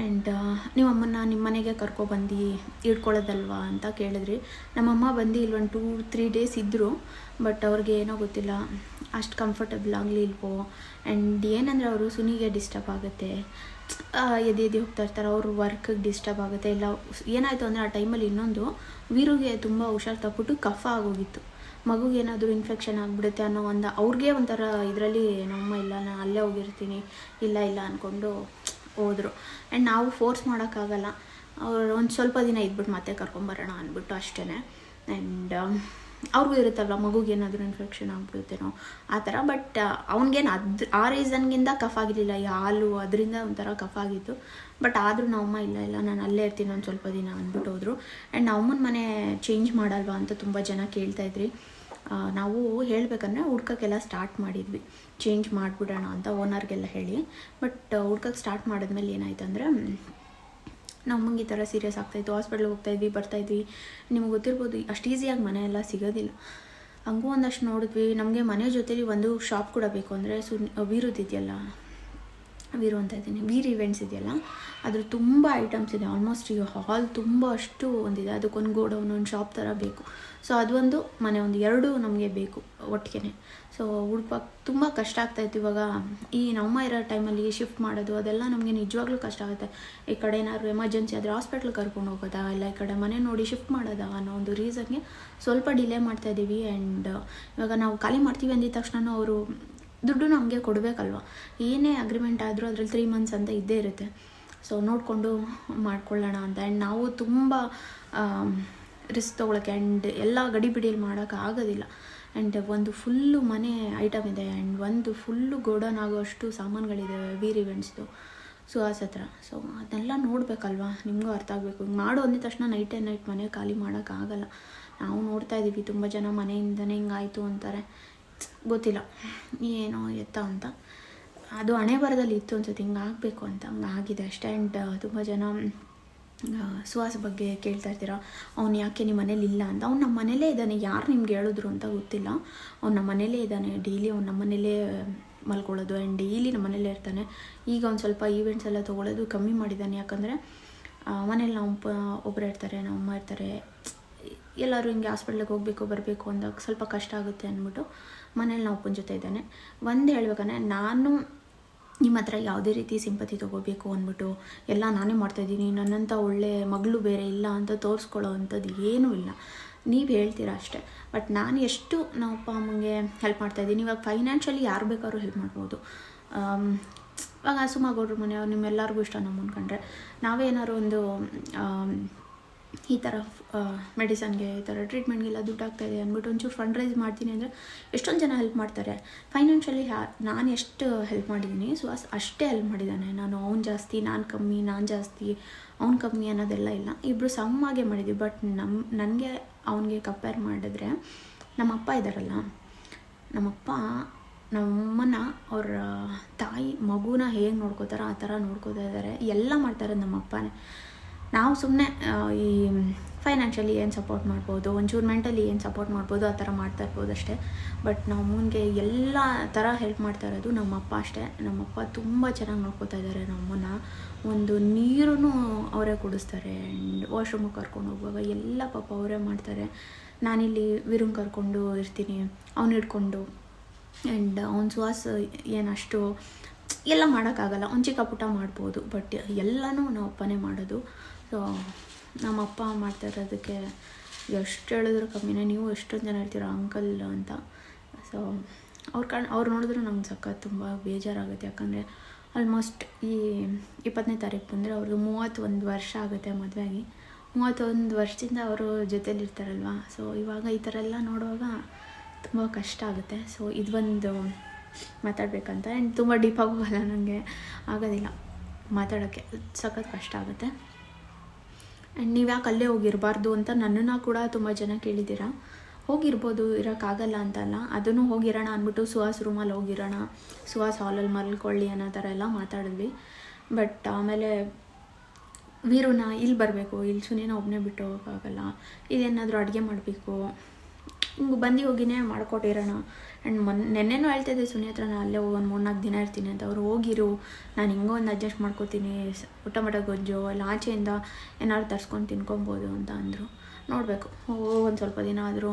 ಆ್ಯಂಡ್ ನಿಮ್ಮಮ್ಮನ್ನ ನಿಮ್ಮ ಮನೆಗೆ ಕರ್ಕೊಬಂದು ಇಟ್ಕೊಳ್ಳೋದಲ್ವಾ ಅಂತ ಕೇಳಿದ್ರಿ. ನಮ್ಮಮ್ಮ ಬಂದು ಇಲ್ಲಿ ಒಂದು ಟೂ ತ್ರೀ ಡೇಸ್ ಇದ್ದರು ಬಟ್ ಅವ್ರಿಗೆ ಏನೋ ಗೊತ್ತಿಲ್ಲ. ಅಷ್ಟು ಕಂಫರ್ಟಬಲ್ ಆಗಲಿಲ್ವೋ ಆ್ಯಂಡ್ ಏನಂದರೆ ಅವರು ಸುನಿಗೆ ಡಿಸ್ಟರ್ಬ್ ಆಗುತ್ತೆ. ಎದೆ ಎದೆ ಹೋಗ್ತಾ ಇರ್ತಾರೆ. ಅವ್ರ ವರ್ಕಿಗೆ ಡಿಸ್ಟರ್ಬ್ ಆಗುತ್ತೆ. ಇಲ್ಲ, ಏನಾಯಿತು ಅಂದರೆ ಆ ಟೈಮಲ್ಲಿ ಇನ್ನೊಂದು ವೀರುಗೆ ತುಂಬ ಹುಷಾರು ತಪ್ಪಿಟ್ಟು ಕಫ ಆಗೋಗಿತ್ತು. ಮಗುಗೆ ಏನಾದರೂ ಇನ್ಫೆಕ್ಷನ್ ಆಗಿಬಿಡುತ್ತೆ ಅನ್ನೋ ಒಂದು, ಅವ್ರಿಗೆ ಒಂಥರ ಇದರಲ್ಲಿ, ನಮ್ಮಮ್ಮ ಇಲ್ಲ ನಾನು ಅಲ್ಲೇ ಹೋಗಿರ್ತೀನಿ. ಇಲ್ಲ ಇಲ್ಲ ಅಂದ್ಕೊಂಡು ಹೋದರು. ಆ್ಯಂಡ್ ನಾವು ಫೋರ್ಸ್ ಮಾಡೋಕ್ಕಾಗಲ್ಲ. ಅವ್ರು ಒಂದು ಸ್ವಲ್ಪ ದಿನ ಇದ್ಬಿಟ್ಟು ಮತ್ತೆ ಕರ್ಕೊಂಬರೋಣ ಅಂದ್ಬಿಟ್ಟು ಅಷ್ಟೇ ಆ್ಯಂಡ್ ಅವ್ರಿಗೂ ಇರುತ್ತಲ್ಲ ಮಗುಗೆ ಏನಾದರೂ ಇನ್ಫೆಕ್ಷನ್ ಆಗ್ಬಿಡುತ್ತೇನೋ ಆ ಥರ. ಬಟ್ ಅವ್ನಿಗೇನು ಅದು, ಆ ರೀಸನ್ಗಿಂತ ಕಫ್ ಆಗಿರಲಿಲ್ಲ. ಈ ಹಾಲು ಅದರಿಂದ ಒಂಥರ ಕಫ್ ಆಗಿತ್ತು. ಬಟ್ ಆದರೂ ನಮ್ಮಮ್ಮ ಇಲ್ಲ ಇಲ್ಲ, ನಾನು ಅಲ್ಲೇ ಇರ್ತೀನಿ ಒಂದು ಸ್ವಲ್ಪ ದಿನ ಅಂದ್ಬಿಟ್ಟು ಹೋದರು. ಆ್ಯಂಡ್ ನಮ್ಮನ ಮನೆ ಚೇಂಜ್ ಮಾಡಲ್ವಾ ಅಂತ ತುಂಬ ಜನ ಕೇಳ್ತಾಯಿದ್ರಿ ನಾವು ಹೇಳಬೇಕಂದ್ರೆ ಹುಡ್ಕೋಕ್ಕೆಲ್ಲ ಸ್ಟಾರ್ಟ್ ಮಾಡಿದ್ವಿ. ಚೇಂಜ್ ಮಾಡಿಬಿಡೋಣ ಅಂತ ಓನರ್ಗೆಲ್ಲ ಹೇಳಿ. ಬಟ್ ಹುಡ್ಕಕ್ಕೆ ಸ್ಟಾರ್ಟ್ ಮಾಡಿದ್ಮೇಲೆ ಏನಾಯ್ತು ಅಂದರೆ ನಮಗೆ ಈ ಥರ ಸೀರಿಯಸ್ ಆಗ್ತಾಯಿತ್ತು ಹಾಸ್ಪಿಟ್ಲಿಗೆ ಹೋಗ್ತಾಯಿದ್ವಿ ಬರ್ತಾಯಿದ್ವಿ ನಿಮ್ಗೆ ಗೊತ್ತಿರ್ಬೋದು, ಅಷ್ಟು ಈಸಿಯಾಗಿ ಮನೆ ಎಲ್ಲ ಸಿಗೋದಿಲ್ಲ. ಹಂಗೂ ಒಂದಷ್ಟು ನೋಡಿದ್ವಿ. ನಮಗೆ ಮನೆ ಜೊತೆಲಿ ಒಂದು ಶಾಪ್ ಕೂಡ ಬೇಕು ಅಂದರೆ ಸು ವೀರುದ್ ಇದೆಯಲ್ಲ ವೀರು ಅಂತ ಇದ್ದೀನಿ ವೀರ್ ಇವೆಂಟ್ಸ್ ಇದೆಯಲ್ಲ? ಅದ್ರ ತುಂಬ ಐಟಮ್ಸ್ ಇದೆ. ಆಲ್ಮೋಸ್ಟ್ ಈಗ ಹಾಲ್ ತುಂಬ ಅಷ್ಟು ಒಂದಿದೆ. ಅದಕ್ಕೊಂದು ಗೋಡೌನ್ ಒಂದು ಶಾಪ್ ಥರ ಬೇಕು. ಸೊ ಅದೊಂದು ಮನೆ ಒಂದು, ಎರಡು ನಮಗೆ ಬೇಕು ಒಟ್ಟಿಗೆ ಸೊ ಹುಡ್ಕಕ್ಕೆ ತುಂಬ ಕಷ್ಟ ಆಗ್ತಾಯಿತ್ತು ಇವಾಗ. ಈ ನಮ್ಮ ಇರೋ ಟೈಮಲ್ಲಿ ಶಿಫ್ಟ್ ಮಾಡೋದು, ಅದೆಲ್ಲ ನಮಗೆ ನಿಜವಾಗ್ಲೂ ಕಷ್ಟ ಆಗುತ್ತೆ. ಈ ಕಡೆ ಏನಾದ್ರು ಎಮರ್ಜೆನ್ಸಿ ಆದರೆ ಹಾಸ್ಪಿಟ್ಲ್ ಕರ್ಕೊಂಡು ಹೋಗೋದಾ? ಇಲ್ಲ ಈ ಕಡೆ ಮನೆ ನೋಡಿ ಶಿಫ್ಟ್ ಮಾಡೋದಾ? ಅನ್ನೋ ಒಂದು ರೀಸನ್ಗೆ ಸ್ವಲ್ಪ ಡಿಲೇ ಮಾಡ್ತಾ ಇದ್ದೀವಿ ಆ್ಯಂಡ್ ಇವಾಗ ನಾವು ಖಾಲಿ ಮಾಡ್ತೀವಿ ಅಂದಿದ ತಕ್ಷಣ ಅವರು ದುಡ್ಡು ನಮಗೆ ಕೊಡಬೇಕಲ್ವ? ಏನೇ ಅಗ್ರಿಮೆಂಟ್ ಆದರೂ ಅದ್ರಲ್ಲಿ ತ್ರೀ ಮಂತ್ಸ್ ಅಂತ ಇದ್ದೇ ಇರುತ್ತೆ. ಸೊ ನೋಡಿಕೊಂಡು ಮಾಡ್ಕೊಳ್ಳೋಣ ಅಂತ. ಆ್ಯಂಡ್ ನಾವು ತುಂಬ ರಿಸ್ಕ್ ತೊಗೊಳಕ್ಕೆ ಆ್ಯಂಡ್ ಎಲ್ಲ ಗಡಿಬಿಡಿಯಲ್ಲಿ ಮಾಡೋಕ್ಕೆ ಆಗೋದಿಲ್ಲ. ಆ್ಯಂಡ್ ಒಂದು ಫುಲ್ಲು ಮನೆ ಐಟಮ್ ಇದೆ. ಆ್ಯಂಡ್ ಒಂದು ಫುಲ್ಲು ಗೋಡನ್ ಆಗೋಷ್ಟು ಸಾಮಾನುಗಳಿದೆ ವೀರ್ ಇವೆಂಟ್ಸ್ದು ಸುಹಾಸ್ ಹತ್ರ ಸೊ ಅದನ್ನೆಲ್ಲ ನೋಡಬೇಕಲ್ವಾ? ನಿಮಗೂ ಅರ್ಥ ಆಗಬೇಕು. ಹಿಂಗೆ ಮಾಡು ಅಂದಿದ ತಕ್ಷಣ ನೈಟ್ ಆ್ಯಂಡ್ ನೈಟ್ ಮನೆ ಖಾಲಿ ಮಾಡೋಕ್ಕಾಗಲ್ಲ ನಾವು ನೋಡ್ತಾ ಇದ್ದೀವಿ ತುಂಬ ಜನ ಮನೆಯಿಂದನೇ ಹಿಂಗಾಯಿತು ಅಂತಾರೆ. ಗೊತ್ತಿಲ್ಲ. ಏನೋ ಎತ್ತ ಅಂತ. ಅದು ಹಣೆ ಬರದಲ್ಲಿ ಇತ್ತು ಅನ್ಸುತ್ತೆ, ಹಿಂಗೆ ಆಗಬೇಕು ಅಂತ. ಹಂಗೆ ಆಗಿದೆ ಅಷ್ಟೇ. ಆ್ಯಂಡ್ ತುಂಬ ಜನ ಸುಹಾಸ ಬಗ್ಗೆ ಕೇಳ್ತಾ ಇರ್ತೀರಾ, ಅವ್ನು ಯಾಕೆ ನಿಮ್ಮ ಮನೇಲಿ ಇಲ್ಲ ಅಂತ? ಅವ್ನು ನಮ್ಮ ಮನೇಲೇ ಇದ್ದಾನೆ. ಯಾರು ನಿಮ್ಗೆ ಹೇಳಿದ್ರು ಅಂತ ಗೊತ್ತಿಲ್ಲ. ಅವ್ನು ನಮ್ಮ ಮನೇಲೇ ಇದ್ದಾನೆ ಡೈಲಿ ಅವ್ನು ನಮ್ಮ ಮನೇಲೇ ಮಲ್ಕೊಳ್ಳೋದು ಆ್ಯಂಡ್ ಡೈಲಿ ನಮ್ಮ ಮನೇಲೇ ಇರ್ತಾನೆ. ಈಗ ಒಂದು ಸ್ವಲ್ಪ ಈವೆಂಟ್ಸ್ ಎಲ್ಲ ತೊಗೊಳೋದು ಕಮ್ಮಿ ಮಾಡಿದ್ದಾನೆ. ಯಾಕಂದರೆ ಮನೇಲಿ ನಾವು ಒಬ್ಬರೇ ಇರ್ತಾರೆ ನಮ್ಮ ಅಮ್ಮ ಇರ್ತಾರೆ. ಎಲ್ಲರೂ ಹಿಂಗೆ ಹಾಸ್ಪಿಟ್ಲಿಗೆ ಹೋಗಬೇಕು, ಬರಬೇಕು ಅಂದಾಗ ಸ್ವಲ್ಪ ಕಷ್ಟ ಆಗುತ್ತೆ ಅಂದ್ಬಿಟ್ಟು ಮನೇಲಿ ನಾವು ಅಪ್ಪನ ಜೊತೆ ಇದ್ದಾನೆ. ಒಂದು ಹೇಳ್ಬೇಕಂದ್ರೆ ನಾನು ನಿಮ್ಮ ಹತ್ರ ಯಾವುದೇ ರೀತಿ ಸಿಂಪತಿ ತೊಗೋಬೇಕು ಅಂದ್ಬಿಟ್ಟು ಎಲ್ಲ ನಾನೇ ಮಾಡ್ತಾಯಿದ್ದೀನಿ ನನ್ನಂಥ ಒಳ್ಳೆ ಮಗಳು ಬೇರೆ ಇಲ್ಲ ಅಂತ ತೋರಿಸ್ಕೊಳ್ಳೋ ಅಂಥದ್ದು ಏನೂ ಇಲ್ಲ. ನೀವು ಹೇಳ್ತೀರಾ ಅಷ್ಟೇ. ಬಟ್ ನಾನು ಎಷ್ಟು ನಮ್ಮ ಅಪ್ಪ ಅಮ್ಮಂಗೆ ಹೆಲ್ಪ್ ಮಾಡ್ತಾಯಿದ್ದೀನಿ ಇವಾಗ ಫೈನಾನ್ಷಿಯಲಿ ಯಾರು ಬೇಕಾದ್ರೂ ಹೆಲ್ಪ್ ಮಾಡ್ಬೋದು. ಇವಾಗ ಸುಮಾರು ಗೌಡ್ರ ಮನೆಯವ್ರು ನಿಮ್ಮೆಲ್ಲರಿಗೂ ಇಷ್ಟ ನಮ್ಮ ಅನ್ಕೊಂಡ್ರೆ ನಾವೇನಾದ್ರು ಒಂದು ಈ ಥರ ಮೆಡಿಸನ್ಗೆ ಈ ಥರ ಟ್ರೀಟ್ಮೆಂಟ್ಗೆಲ್ಲ ದುಡ್ಡು ಆಗ್ತಾಯಿದೆ ಅಂದ್ಬಿಟ್ಟು ಒಂಚೂರು ಫಂಡ್ ರೈಸ್ ಮಾಡ್ತೀನಿ ಅಂದರೆ ಎಷ್ಟೊಂದು ಜನ ಹೆಲ್ಪ್ ಮಾಡ್ತಾರೆ. ಫೈನಾನ್ಷಿಯಲಿ ನಾನು ಎಷ್ಟು ಹೆಲ್ಪ್ ಮಾಡಿದ್ದೀನಿ ಸೊ ಅಷ್ಟೇ ಹೆಲ್ಪ್ ಮಾಡಿದ್ದಾನೆ. ನಾನು ಅವ್ನು ಜಾಸ್ತಿ, ನಾನು ಕಮ್ಮಿ, ನಾನು ಜಾಸ್ತಿ, ಅವ್ನು ಕಮ್ಮಿ ಅನ್ನೋದೆಲ್ಲ ಇಲ್ಲ. ಇಬ್ಬರು ಸಮ್ಮಾಗೆ ಮಾಡಿದ್ವಿ ಬಟ್ ನಮ್ಮ ನನಗೆ ಅವನಿಗೆ ಕಂಪೇರ್ ಮಾಡಿದ್ರೆ ನಮ್ಮ ಅಪ್ಪ ಇದ್ದಾರಲ್ಲ ನಮ್ಮಪ್ಪ ನಮ್ಮನ್ನ ಅವ್ರ ತಾಯಿ ಮಗುನ ಹೇಗೆ ನೋಡ್ಕೋತಾರೋ ಆ ಥರ ನೋಡ್ಕೋತಾ ಇದ್ದಾರೆ. ಎಲ್ಲ ಮಾಡ್ತಾರೆ ನಮ್ಮ ಅಪ್ಪನೇ. ನಾವು ಸುಮ್ಮನೆ ಈ ಫೈನಾನ್ಷಿಯಲಿ ಏನು ಸಪೋರ್ಟ್ ಮಾಡ್ಬೋದು, ಒಂಚೂರು ಮೆಂಟಲಿ ಏನು ಸಪೋರ್ಟ್ ಮಾಡ್ಬೋದು, ಆ ಥರ ಮಾಡ್ತಾ ಇರ್ಬೋದು ಅಷ್ಟೇ. ಬಟ್ ನಮ್ಮನಿಗೆ ಎಲ್ಲ ಥರ ಹೆಲ್ಪ್ ಮಾಡ್ತಾ ಇರೋದು ನಮ್ಮಪ್ಪ ಅಷ್ಟೇ. ನಮ್ಮಪ್ಪ ತುಂಬ ಚೆನ್ನಾಗಿ ನೋಡ್ಕೋತಾ ಇದ್ದಾರೆ ನಮ್ಮನ್ನ. ಒಂದು ನೀರೂ ಅವರೇ ಕುಡಿಸ್ತಾರೆ ಆ್ಯಂಡ್ ವಾಶ್ರೂಮಿಗೆ ಕರ್ಕೊಂಡು ಹೋಗುವಾಗ ಎಲ್ಲ ಪಾಪ ಅವರೇ ಮಾಡ್ತಾರೆ. ನಾನಿಲ್ಲಿ ವಿರುಂಗ್ ಕರ್ಕೊಂಡು ಇರ್ತೀನಿ, ಅವ್ನು ಇಟ್ಕೊಂಡು ಆ್ಯಂಡ್ ಅವ್ನ ಸುವಾಸ ಏನಷ್ಟು ಎಲ್ಲ ಮಾಡೋಕ್ಕಾಗಲ್ಲ. ಒಂದು ಚಿಕ್ಕ ಪುಟ್ಟ ಮಾಡ್ಬೋದು. ಬಟ್ ಎಲ್ಲನೂ ನಮ್ಮ ಅಪ್ಪನೇ ಮಾಡೋದು. ಸೊ ನಮ್ಮ ಅಪ್ಪ ಮಾಡ್ತಾ ಇರೋದಕ್ಕೆ ಎಷ್ಟು ಹೇಳಿದ್ರು ಕಮ್ಮಿನೇ ನೀವು ಎಷ್ಟೊಂದು ಜನ ಇರ್ತೀರೋ ಅಂಕಲ್ ಅಂತ. ಸೊ ಅವ್ರು ಕಣ್ ಅವ್ರು ನೋಡಿದ್ರು ನಮ್ಗೆ ಸಖತ್ ತುಂಬ ಬೇಜಾರಾಗುತ್ತೆ. ಯಾಕಂದರೆ ಆಲ್ಮೋಸ್ಟ್ ಈ ಇಪ್ಪತ್ತನೇ ತಾರೀಕು ಬಂದರೆ ಅವ್ರದ್ದು ಮೂವತ್ತೊಂದು ವರ್ಷ ಆಗುತ್ತೆ ಮದುವೆಯಾಗಿ ಮೂವತ್ತೊಂದು ವರ್ಷದಿಂದ ಅವರು ಜೊತೇಲಿರ್ತಾರಲ್ವ ಸೊ ಇವಾಗ ಈ ಥರ ಎಲ್ಲ ನೋಡುವಾಗ ತುಂಬ ಕಷ್ಟ ಆಗುತ್ತೆ. ಸೊ ಇದು ಒಂದು ಮಾತಾಡಬೇಕಂತ. ಆ್ಯಂಡ್ ತುಂಬ ಡೀಪ್ ಹೋಗಲ್ಲ ನನಗೆ ಆಗೋದಿಲ್ಲ ಮಾತಾಡೋಕ್ಕೆ. ಸಖತ್ ಕಷ್ಟ ಆಗುತ್ತೆ. ಆ್ಯಂಡ್ ನೀವು ಯಾಕೆ ಅಲ್ಲೇ ಹೋಗಿರಬಾರ್ದು ಅಂತ ನನ್ನನ್ನು ಕೂಡ ತುಂಬ ಜನ ಕೇಳಿದ್ದೀರಾ? ಹೋಗಿರ್ಬೋದು, ಇರೋಕ್ಕಾಗಲ್ಲ ಅಂತಲ್ಲ. ಅದನ್ನು ಹೋಗಿರೋಣ ಅಂದ್ಬಿಟ್ಟು ಸುಹಾಸ್ ರೂಮಲ್ಲಿ ಹೋಗಿರೋಣ. ಸುಹಾಸ್ ಹಾಲಲ್ಲಿ ಮಲ್ಕೊಳ್ಳಿ ಅನ್ನೋ ಥರ ಎಲ್ಲ ಮಾತಾಡಿದ್ವಿ. ಬಟ್ ಆಮೇಲೆ ವೀರುನ ಇಲ್ಲಿ ಬರಬೇಕು ಇಲ್ಲಿ ಸುನೇನ ಒಬ್ಬನೇ ಬಿಟ್ಟು ಹೋಗೋಕ್ಕಾಗಲ್ಲ. ಇದೇನಾದರೂ ಅಡುಗೆ ಮಾಡಬೇಕು. ಹಿಂಗೆ ಬಂದು ಹೋಗಿನೇ ಮಾಡ್ಕೊಟ್ಟಿರೋಣ. ಆ್ಯಂಡ್ ಮೊನ್, ನೆನ್ನೆನೂ ಹೇಳ್ತಿದ್ದೆ ಸುನಿ ಹತ್ರ ನಾನು ಅಲ್ಲೇ ಒಂದು ಮೂರ್ನಾಲ್ಕು ದಿನ ಇರ್ತೀನಿ ಅಂತ. ಅವ್ರು ಹೋಗಿರು. ನಾನು ಹಿಂಗೋ ಒಂದು ಅಡ್ಜಸ್ಟ್ ಮಾಡ್ಕೋತೀನಿ. ಟೊಮೆಟೊ ಗೊಜ್ಜು ಇಲ್ಲ ಆಚೆಯಿಂದ ಏನಾದ್ರು ತರ್ಸ್ಕೊಂಡು ತಿನ್ಕೊಬೋದು ಅಂತ ಅಂದರು. ನೋಡಬೇಕು. ಒಂದು ಸ್ವಲ್ಪ ದಿನ ಆದರೂ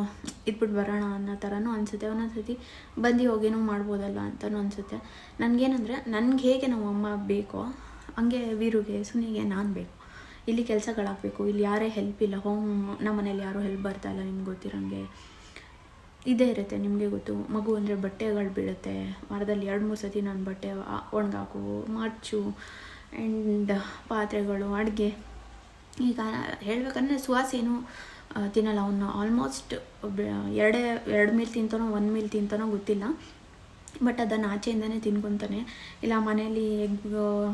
ಇದ್ಬಿಟ್ಟು ಬರೋಣ ಅನ್ನೋ ಥರನೂ ಅನಿಸುತ್ತೆ. ಒಂದೊಂದು ಸತಿ ಬಂದು ಹೋಗಿನೂ ಮಾಡ್ಬೋದಲ್ಲ ಅಂತಲೂ ಅನಿಸುತ್ತೆ. ನನಗೇನಂದರೆ, ನನಗೆ ಹೇಗೆ ನಮ್ಮ ಅಮ್ಮ ಬೇಕೋ, ಹಂಗೆ ವೀರುಗೆ, ಸುನಿಗೆ ನಾನು ಬೇಕು. ಇಲ್ಲಿ ಕೆಲಸಗಳಾಗಬೇಕು. ಇಲ್ಲಿ ಯಾರೇ ಹೆಲ್ಪ್ ಇಲ್ಲ. ಹೋಮ್ ನಮ್ಮ ಮನೇಲಿ ಯಾರೂ ಹೆಲ್ಪ್ ಬರ್ತಾ ಇಲ್ಲ ನಿಮ್ಗೆ ಗೊತ್ತಿರೋಂಗೆ. ಇದೇ ಇರುತ್ತೆ ನಿಮಗೆ ಗೊತ್ತು. ಮಗು ಅಂದರೆ ಬಟ್ಟೆಗಳು ಬೀಳುತ್ತೆ. ವಾರದಲ್ಲಿ ಎರಡು, ಮೂರು ಸತಿ ನಾನು ಬಟ್ಟೆ ಒಣಗಾಕು ಮರ್ಚು ಆ್ಯಂಡ್ ಪಾತ್ರೆಗಳು, ಅಡುಗೆ. ಈಗ ಹೇಳ್ಬೇಕಂದ್ರೆ ಸುವಾಸೇನು ತಿನ್ನಲ್ಲ. ಅವನು ಆಲ್ಮೋಸ್ಟ್ ಎರಡೇ, ಎರಡು ಮೀಲ್ ತಿಂತಾನೋ ಒಂದು ಮೀಲ್ ತಿಂತಾನೋ ಗೊತ್ತಿಲ್ಲ. ಬಟ್ ಅದನ್ನು ಆಚೆಯಿಂದನೇ ತಿನ್ಕೊತಾನೆ. ಇಲ್ಲ ಮನೇಲಿ ಎಗ್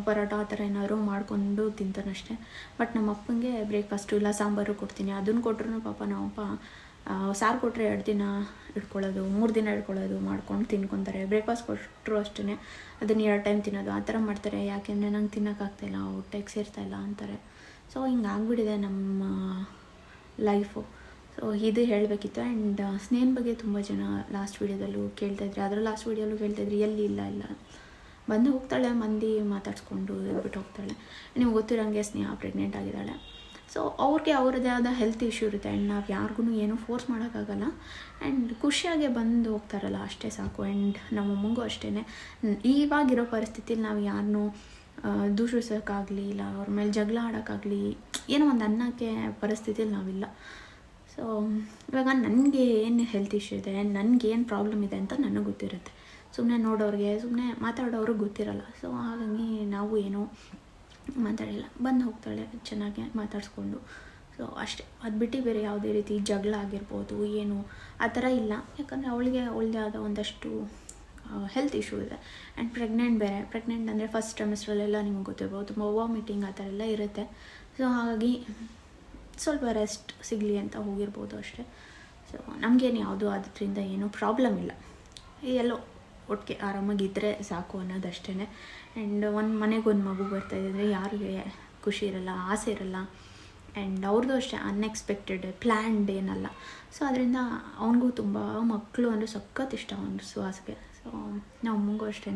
ಪರೋಟ ಆ ಥರ ಏನಾದ್ರು ಮಾಡಿಕೊಂಡು ತಿಂತಾನಷ್ಟೇ. ಬಟ್ ನಮ್ಮ ಅಪ್ಪನಿಗೆ ಬ್ರೇಕ್ಫಾಸ್ಟು ಇಲ್ಲ, ಸಾಂಬಾರು ಕೊಡ್ತೀನಿ. ಅದನ್ನು ಕೊಟ್ರು ಪಾಪ ನಮ್ಮಪ್ಪ ಸಾರು ಕೊಟ್ಟರೆ ಎರಡು ದಿನ ಇಟ್ಕೊಳ್ಳೋದು, ಮೂರು ದಿನ ಇಟ್ಕೊಳ್ಳೋದು, ಮಾಡ್ಕೊಂಡು ತಿನ್ಕೊತಾರೆ. ಬ್ರೇಕ್ಫಾಸ್ಟ್ ಕೊಟ್ಟರು ಅಷ್ಟೇ ಅದನ್ನು ಎರಡು ಟೈಮ್ ತಿನ್ನೋದು. ಆ ಥರ ಮಾಡ್ತಾರೆ. ಯಾಕೆಂದರೆ ನಂಗೆ ತಿನ್ನೋಕ್ಕಾಗ್ತಾಯಿಲ್ಲ ಹೊಟ್ಟೆಗೆ ಸೇರ್ತಾಯಿಲ್ಲ ಅಂತಾರೆ. ಸೊ ಹಿಂಗಾಗ್ಬಿಟ್ಟಿದೆ ನಮ್ಮ ಲೈಫು ಸೊ ಇದು ಹೇಳಬೇಕಿತ್ತು. ಆ್ಯಂಡ್ ಸ್ನೇಹನ್ ಬಗ್ಗೆ ತುಂಬ ಜನ ಲಾಸ್ಟ್ ವೀಡಿಯೋದಲ್ಲೂ ಕೇಳ್ತಾಯಿದ್ರಿ ಅದರ ಲಾಸ್ಟ್ ವೀಡಿಯೋಲ್ಲೂ ಕೇಳ್ತಾಯಿದ್ರಿ ಎಲ್ಲಿ ಇಲ್ಲ ಇಲ್ಲ. ಬಂದು ಹೋಗ್ತಾಳೆ, ಮಂದಿ ಮಾತಾಡ್ಸ್ಕೊಂಡು ಬಿಟ್ಟು ಹೋಗ್ತಾಳೆ. ನಿಮ್ಗೆ ಗೊತ್ತಿರೋಂಗೆ ಸ್ನೇಹ ಪ್ರೆಗ್ನೆಂಟ್ ಆಗಿದ್ದಾಳೆ. ಸೊ ಅವ್ರಿಗೆ ಅವ್ರದ್ದೇ ಆದ ಹೆಲ್ತ್ ಇಶ್ಯೂ ಇರುತ್ತೆ ಆ್ಯಂಡ್ ನಾವು ಯಾರಿಗೂ ಏನೂ ಫೋರ್ಸ್ ಮಾಡೋಕ್ಕಾಗಲ್ಲ. ಆ್ಯಂಡ್ ಖುಷಿಯಾಗೆ ಬಂದು ಹೋಗ್ತಾರಲ್ಲ, ಅಷ್ಟೇ ಸಾಕು. ಆ್ಯಂಡ್ ನಮ್ಮ ಅಮ್ಮಂಗೂ ಅಷ್ಟೇ ಇವಾಗಿರೋ ಪರಿಸ್ಥಿತಿಲಿ ನಾವು ಯಾರನ್ನೂ ದೂಷಿಸೋಕ್ಕಾಗಲಿ ಇಲ್ಲ, ಅವ್ರ ಮೇಲೆ ಜಗಳ ಆಡೋಕ್ಕಾಗಲಿ ಏನೋ ಒಂದು ಅನ್ನಕ್ಕೆ ಪರಿಸ್ಥಿತಿಲಿ ನಾವಿಲ್ಲ. ಸೊ ಇವಾಗ ನನಗೆ ಏನು ಹೆಲ್ತ್ ಇಶ್ಯೂ ಇದೆ ನನಗೇನು ಪ್ರಾಬ್ಲಮ್ ಇದೆ ಅಂತ ನನಗೆ ಗೊತ್ತಿರುತ್ತೆ. ಸುಮ್ಮನೆ ನೋಡೋರಿಗೆ ಸುಮ್ಮನೆ ಮಾತಾಡೋರಿಗೆ ಗೊತ್ತಿರಲ್ಲ. ಸೊ ಹಾಗಾಗಿ ನಾವು ಏನೋ ಮಾತಾಡಿಲ್ಲ. ಬಂದು ಹೋಗ್ತಾಳೆ, ಚೆನ್ನಾಗಿ ಮಾತಾಡಿಸ್ಕೊಂಡು. ಸೊ ಅಷ್ಟೇ. ಅದು ಬಿಟ್ಟು ಬೇರೆ ಯಾವುದೇ ರೀತಿ ಜಗಳ ಆಗಿರ್ಬೋದು, ಏನು, ಆ ಥರ ಇಲ್ಲ. ಯಾಕಂದರೆ ಅವಳಿಗೆ ಅವಳದೇ ಆದ ಒಂದಷ್ಟು ಹೆಲ್ತ್ ಇಶ್ಯೂ ಇದೆ. ಆ್ಯಂಡ್ ಪ್ರೆಗ್ನೆಂಟ್ ಬೇರೆ. ಪ್ರೆಗ್ನೆಂಟ್ ಅಂದರೆ ಫಸ್ಟ್ ಸೆಮಿಸ್ಟ್ರಲ್ಲೆಲ್ಲ ನಿಮ್ಗೆ ಗೊತ್ತಿರ್ಬೋದು, ತುಂಬ ವಾಮಿಟಿಂಗ್ ಆ ಥರ ಎಲ್ಲ ಇರುತ್ತೆ. ಸೊ ಹಾಗಾಗಿ ಸ್ವಲ್ಪ ರೆಸ್ಟ್ ಸಿಗಲಿ ಅಂತ ಹೋಗಿರ್ಬೋದು ಅಷ್ಟೇ. ಸೊ ನಮಗೇನು ಯಾವುದು ಅದರಿಂದ ಏನೂ ಪ್ರಾಬ್ಲಮ್ ಇಲ್ಲ. ಎಲ್ಲೋ ಒಟ್ಟಿಗೆ ಆರಾಮಾಗಿದ್ದರೆ ಸಾಕು ಅನ್ನೋದಷ್ಟೇ ಆ್ಯಂಡ್ ಒಂದು ಮನೆಗೆ ಒಂದು ಮಗು ಬರ್ತಾಯಿದ್ರೆ ಯಾರಿಗೆ ಖುಷಿ ಇರಲ್ಲ, ಆಸೆ ಇರಲ್ಲ. ಆ್ಯಂಡ್ ಅವ್ರದ್ದು ಅಷ್ಟೇ ಅನ್ಎಕ್ಸ್ಪೆಕ್ಟೆಡ್ ಪ್ಲ್ಯಾನ್ಡ್ ಏನಲ್ಲ. ಸೊ ಅದರಿಂದ ಅವನಿಗೂ ತುಂಬ ಮಕ್ಕಳು ಅಂದರೆ ಸಖತ್ ಇಷ್ಟ ಅವನು ಸುಹಾಸ್ಗೆ ಸೊ ನಾವು ಅಷ್ಟೇ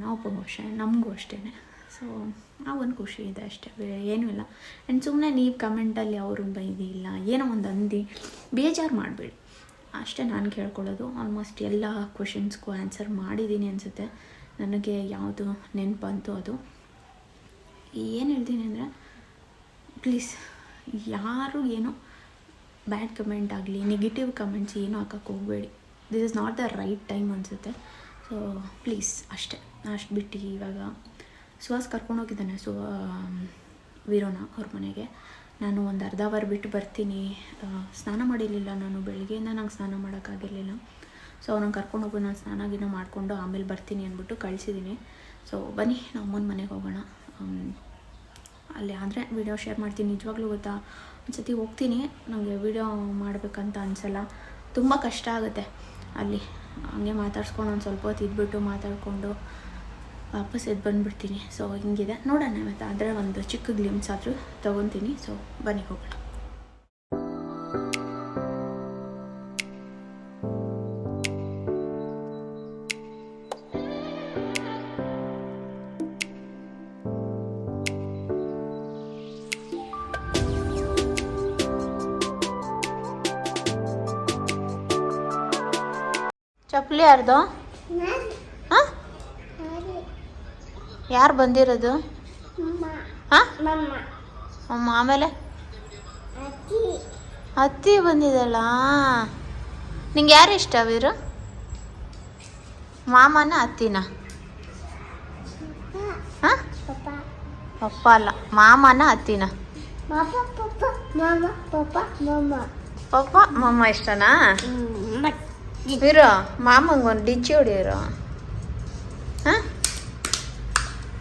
ನಾವು ಅಪ್ಪಂಗೂ ಅಷ್ಟೇ, ನಮಗೂ ಅಷ್ಟೇ ಸೊ ಆ ಒಂದು ಖುಷಿ ಇದೆ ಅಷ್ಟೇ, ಬೇರೆ ಏನೂ ಇಲ್ಲ. ಆ್ಯಂಡ್ ಸುಮ್ಮನೆ ನೀವು ಕಮೆಂಟಲ್ಲಿ ಅವ್ರನ್ನ ಬೈದಿಲ್ಲ, ಏನೋ ಒಂದು ಅಂದು, ಬೇಜಾರು ಮಾಡಬೇಡಿ. ಅಷ್ಟೇ ನಾನು ಕೇಳ್ಕೊಳ್ಳೋದು. ಆಲ್ಮೋಸ್ಟ್ ಎಲ್ಲ ಕ್ವೆಶನ್ಸ್ಗೂ ಆನ್ಸರ್ ಮಾಡಿದ್ದೀನಿ ಅನಿಸುತ್ತೆ. ನನಗೆ ಯಾವುದು ನೆನಪು ಬಂತು ಅದು. ಏನು ಹೇಳ್ತೀನಿ ಅಂದರೆ ಪ್ಲೀಸ್ ಯಾರು ಏನು ಬ್ಯಾಡ್ ಕಮೆಂಟ್ ಆಗಲಿ ನೆಗೆಟಿವ್ ಕಮೆಂಟ್ಸ್ ಏನೂ ಹಾಕಕ್ಕೆ ಹೋಗಬೇಡಿ. This is not the right time ಅನಿಸುತ್ತೆ. ಸೊ ಪ್ಲೀಸ್ ಅಷ್ಟೇ. ಅಷ್ಟು ಬಿಟ್ಟು ಇವಾಗ, ಸುಹಾಸ್ ಕರ್ಕೊಂಡೋಗಿದ್ದಾನೆ ಸೊ ವೀರೋನ ಅವ್ರ ಮನೆಗೆ. ನಾನು ಒಂದು ಅರ್ಧ ಅವರ್ ಬಿಟ್ಟು ಬರ್ತೀನಿ. ಸ್ನಾನ ಮಾಡಿರಲಿಲ್ಲ ನಾನು ಬೆಳಗ್ಗೆಯಿಂದ, ನಂಗೆ ಸ್ನಾನ ಮಾಡೋಕ್ಕಾಗಿರಲಿಲ್ಲ. ಸೊ ಅವ್ನಂಗೆ ಕರ್ಕೊಂಡು ಹೋಗಿ ನಾನು ಸ್ನಾನ ಗಿನ ಮಾಡಿಕೊಂಡು ಆಮೇಲೆ ಬರ್ತೀನಿ ಅಂದ್ಬಿಟ್ಟು ಕಳಿಸಿದ್ದೀನಿ ಸೊ ಬನ್ನಿ, ನಾವು ಅಮ್ಮನ ಮನೆಗೆ ಹೋಗೋಣ. ಅಲ್ಲಿ ಆದರೆ ವೀಡಿಯೋ ಶೇರ್ ಮಾಡ್ತೀನಿ. ನಿಜವಾಗ್ಲೂ ಗೊತ್ತಾ? ಒಂದ್ಸತಿ ಹೋಗ್ತೀನಿ. ನನಗೆ ವೀಡಿಯೋ ಮಾಡಬೇಕಂತ ಅನಿಸಲ್ಲ. ತುಂಬ ಕಷ್ಟ ಆಗುತ್ತೆ ಅಲ್ಲಿ. ಹಂಗೆ ಮಾತಾಡ್ಸ್ಕೊಂಡು ಒಂದು ಸ್ವಲ್ಪ ಹೊತ್ತು ಇದ್ಬಿಟ್ಟು ಮಾತಾಡಿಕೊಂಡು ವಾಪಸ್ ಎದ್ದು ಬಂದುಬಿಡ್ತೀನಿ. ಸೊ ಹಿಂಗಿದೆ. ನೋಡೋಣ ಮತ್ತೆ ಆದರೆ ಒಂದು ಚಿಕ್ಕ ಗ್ಲಿಮ್ಸ್ ಆದರೂ ತೊಗೊತೀನಿ. ಸೊ ಬನ್ನಿ, ಹೋಗೋಣ. ಚಪ್ಪಲಿ ಯಾರ್ದು? ಯಾರು ಬಂದಿರೋದು? ಹಾಂ? ಅಮ್ಮ ಆಮೇಲೆ? ಅತ್ತಿ. ಬಂದಿದ್ದಲ್ಲ ನಿಂಗೆ ಯಾರು ಇಷ್ಟ ವೀರು? ಮಾಮನ ಅತ್ತಿನ? ಹಾಂ? ಪಪ್ಪ. ಅಲ್ಲ ಮಾಮನ ಅತ್ತಿನ? ಪಪ್ಪ ಮಾಮ ಇಷ್ಟನಾ? ವೀರು ಮಾಮಂಗೆ ಒಂದು ಡಿಚ್ಚಿ ಹೊಡಿಯೋರು. ಹಾಂ?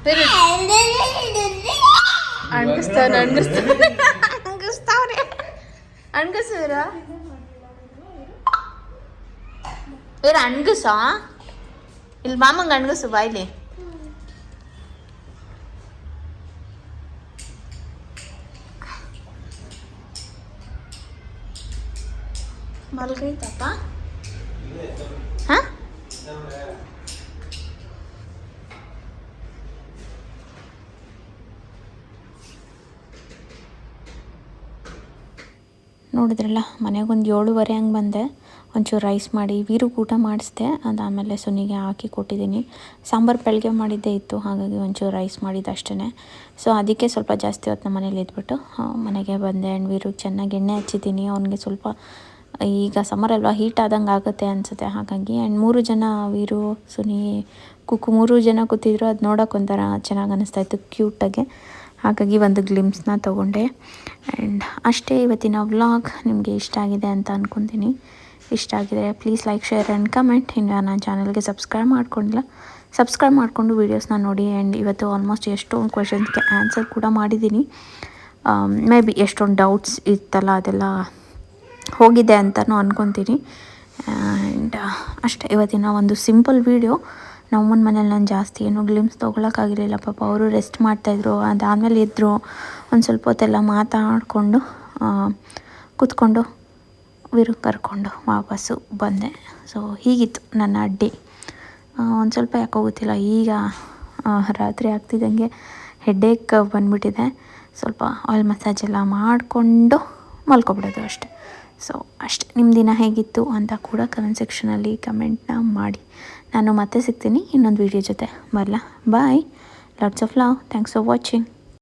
ವೀರು ಅಣ್ಗಿಸ್ತಾನೆ ಅಣ್ಗಿಸ್ತಾನೆ ಅಣ್ಗಿಸ್ತಾವ್ರೆ ಅಣ್ಗಿಸಿದ್ರ ಬೇರೆ ಅಣ್ಗಿಸ ಇಲ್ಲಿ ಮಾಮಂಗೆ ಅಣ್ಗಿಸು ಬಾಯ್ಲಿ ಮಲ್ಗೈತಪ್ಪ ನೋಡಿದ್ರಲ್ಲ ಮನೆಗೆ ಒಂದು ಏಳುವರೆ ಹಂಗೆ ಬಂದೆ. ಒಂಚೂರು ರೈಸ್ ಮಾಡಿ, ವೀರಿಗೆ ಊಟ ಮಾಡಿಸ್ದೆ. ಆಮೇಲೆ ಸುನಿಗೆ ಹಾಕಿ ಕೊಟ್ಟಿದ್ದೀನಿ ಸಾಂಬಾರು ಬೆಳಗ್ಗೆ ಮಾಡಿದ್ದೇ ಇತ್ತು, ಹಾಗಾಗಿ ಒಂಚೂರು ರೈಸ್ ಮಾಡಿದ್ದು ಅಷ್ಟೇ ಸೊ ಅದಕ್ಕೆ ಸ್ವಲ್ಪ ಜಾಸ್ತಿ ಹೊತ್ತು ನಮ್ಮ ಮನೇಲಿ ಇದ್ಬಿಟ್ಟು ಮನೆಗೆ ಬಂದೆ. ಆ್ಯಂಡ್ ವೀರಿಗೆ ಚೆನ್ನಾಗಿ ಎಣ್ಣೆ ಹಚ್ಚಿದ್ದೀನಿ ಅವನಿಗೆ ಸ್ವಲ್ಪ, ಈಗ ಸಮ್ಮರ್ ಅಲ್ವಾ ಹೀಟ್ ಆದಂಗೆ ಆಗುತ್ತೆ ಅನಿಸುತ್ತೆ. ಹಾಗಾಗಿ ಆ್ಯಂಡ್ ಮೂರು ಜನ ವೀರು, ಸುನಿ, ಕುಕ್ಕು ಮೂರು ಜನ ಕೂತಿದ್ರು. ಅದು ನೋಡೋಕ್ಕೊಂಥರ ಚೆನ್ನಾಗಿ ಅನ್ನಿಸ್ತಾ ಇತ್ತು ಕ್ಯೂಟಾಗೆ ಹಾಗಾಗಿ ಒಂದು ಗ್ಲಿಮ್ಸ್ನ ತೊಗೊಂಡೆ. ಆ್ಯಂಡ್ ಅಷ್ಟೇ ಇವತ್ತಿನ ವ್ಲಾಗ್ ನಿಮಗೆ ಇಷ್ಟ ಆಗಿದೆ ಅಂತ ಅಂದ್ಕೊತೀನಿ ಇಷ್ಟ ಆಗಿದೆ please like share and comment ಇನ್ನು ನನ್ನ ಚಾನಲ್ಗೆ ಸಬ್ಸ್ಕ್ರೈಬ್ ಮಾಡ್ಕೊಂಡಿಲ್ಲ ಸಬ್ಸ್ಕ್ರೈಬ್ ಮಾಡಿಕೊಂಡು ವೀಡಿಯೋಸ್ನ ನೋಡಿ. ಆ್ಯಂಡ್ ಇವತ್ತು ಆಲ್ಮೋಸ್ಟ್ ಎಷ್ಟೊಂದು ಕ್ವೆಶನ್ಸ್ಗೆ ಆನ್ಸರ್ ಕೂಡ ಮಾಡಿದ್ದೀನಿ. ಮೇ ಬಿ ಎಷ್ಟೊಂದು ಡೌಟ್ಸ್ ಇತ್ತಲ್ಲ, ಅದೆಲ್ಲ ಹೋಗಿದೆ ಅಂತಲೂ ಅಂದ್ಕೊತೀನಿ ಆ್ಯಂಡ್ ಅಷ್ಟೇ, ಇವತ್ತಿನ ಒಂದು ಸಿಂಪಲ್ ವೀಡಿಯೋ ನಮ್ಮನ ಮನೇಲಿ ನಾನು ಜಾಸ್ತಿ ಏನು ಗ್ಲಿಮ್ಸ್ ತೊಗೊಳಕ್ಕಾಗಿರಲಿಲ್ಲ. ಪಾಪ ಅವರು ರೆಸ್ಟ್ ಮಾಡ್ತಾಯಿದ್ರು. ಅದಾದಮೇಲೆ ಇದ್ದರು ಒಂದು ಸ್ವಲ್ಪ ಹೊತ್ತೆಲ್ಲ ಮಾತಾಡಿಕೊಂಡು ಕೂತ್ಕೊಂಡು ವಿರು ಕರ್ಕೊಂಡು ವಾಪಸ್ಸು ಬಂದೆ. ಸೊ ಹೀಗಿತ್ತು ನನ್ನ ಅಡ್ಡಿ ಒಂದು ಸ್ವಲ್ಪ ಯಾಕೋ ಗೊತ್ತಿಲ್ಲ. ಈಗ ರಾತ್ರಿ ಆಗ್ತಿದ್ದಂಗೆ ಹೆಡ್ಡೇಕ್ ಬಂದುಬಿಟ್ಟಿದೆ. ಸ್ವಲ್ಪ ಆಯಿಲ್ ಮಸಾಜ್ ಎಲ್ಲ ಮಾಡಿಕೊಂಡು ಮಲ್ಕೊಬಿಡೋದು ಅಷ್ಟೆ. ಸೊ ಅಷ್ಟೆ. ನಿಮ್ಮ ದಿನ ಹೇಗಿತ್ತು ಅಂತ ಕೂಡ ಕಮೆಂಟ್ ಸೆಕ್ಷನಲ್ಲಿ ಕಮೆಂಟ್ನ ಮಾಡಿ. ನಾನು ಮತ್ತೆ ಸಿಗ್ತೀನಿ ಇನ್ನೊಂದು ವೀಡಿಯೋ ಜೊತೆ. ಬರಲಾ? Bye lots of love thanks for watching